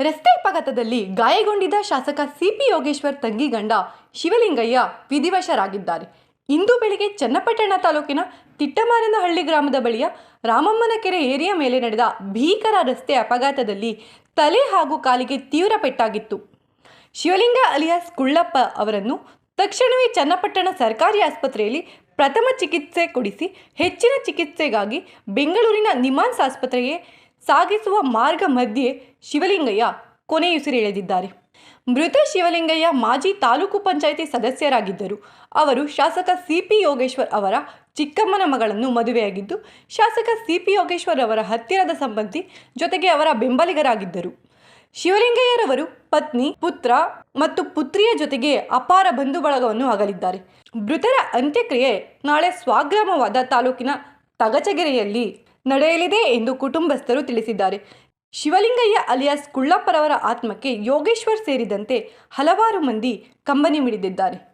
ರಸ್ತೆ ಅಪಘಾತದಲ್ಲಿ ಗಾಯಗೊಂಡಿದ್ದ ಶಾಸಕ ಸಿಪಿ ಯೋಗೇಶ್ವರ್ ತಂಗಿ ಗಂಡ ಶಿವಲಿಂಗಯ್ಯ ವಿಧಿವಶರಾಗಿದ್ದಾರೆ. ಇಂದು ಬೆಳಿಗ್ಗೆ ಚನ್ನಪಟ್ಟಣ ತಾಲೂಕಿನ ತಿಟ್ಟಮಾರನಹಳ್ಳಿ ಗ್ರಾಮದ ಬಳಿಯ ರಾಮಮ್ಮನ ಕೆರೆ ಏರಿಯ ಮೇಲೆ ನಡೆದ ಭೀಕರ ರಸ್ತೆ ಅಪಘಾತದಲ್ಲಿ ತಲೆ ಹಾಗೂ ಕಾಲಿಗೆ ತೀವ್ರ ಪೆಟ್ಟಾಗಿತ್ತು. ಶಿವಲಿಂಗ ಅಲಿಯಾಸ್ ಕುಳ್ಳಪ್ಪ ಅವರನ್ನು ತಕ್ಷಣವೇ ಚನ್ನಪಟ್ಟಣ ಸರ್ಕಾರಿ ಆಸ್ಪತ್ರೆಯಲ್ಲಿ ಪ್ರಥಮ ಚಿಕಿತ್ಸೆ ಕೊಡಿಸಿ ಹೆಚ್ಚಿನ ಚಿಕಿತ್ಸೆಗಾಗಿ ಬೆಂಗಳೂರಿನ ನಿಮಾನ್ಸ್ ಆಸ್ಪತ್ರೆಗೆ ಸಾಗಿಸುವ ಮಾರ್ಗ ಮಧ್ಯೆ ಶಿವಲಿಂಗಯ್ಯ ಕೊನೆಯುಸಿರೆಳೆದಿದ್ದಾರೆ ಮೃತ ಶಿವಲಿಂಗಯ್ಯ ಮಾಜಿ ತಾಲೂಕು ಪಂಚಾಯಿತಿ ಸದಸ್ಯರಾಗಿದ್ದರು. ಅವರು ಶಾಸಕ ಸಿಪಿ ಯೋಗೇಶ್ವರ್ ಅವರ ಚಿಕ್ಕಮ್ಮನ ಮಗಳನ್ನು ಮದುವೆಯಾಗಿದ್ದು, ಶಾಸಕ ಸಿಪಿ ಯೋಗೇಶ್ವರ್ ಅವರ ಹತ್ತಿರದ ಸಂಬಂಧಿ ಜೊತೆಗೆ ಅವರ ಬೆಂಬಲಿಗರಾಗಿದ್ದರು. ಶಿವಲಿಂಗಯ್ಯರವರು ಪತ್ನಿ, ಪುತ್ರ ಮತ್ತು ಪುತ್ರಿಯ ಜೊತೆಗೆ ಅಪಾರ ಬಂಧು ಬಳಗವನ್ನು ಅಗಲಿದ್ದಾರೆ. ಮೃತರ ಅಂತ್ಯಕ್ರಿಯೆ ನಾಳೆ ಸ್ವಾಗ್ರಾಮವಾದ ತಾಲೂಕಿನ ತಗಚಗೆರೆಯಲ್ಲಿ ನಡೆಯಲಿದೆ ಎಂದು ಕುಟುಂಬಸ್ಥರು ತಿಳಿಸಿದ್ದಾರೆ. ಶಿವಲಿಂಗಯ್ಯ ಅಲಿಯಾಸ್ ಕುಳ್ಳಪ್ಪರವರ ಆತ್ಮಕ್ಕೆ ಯೋಗೇಶ್ವರ್ ಸೇರಿದಂತೆ ಹಲವಾರು ಮಂದಿ ಕಂಬನಿ ಮಿಡಿದಿದ್ದಾರೆ.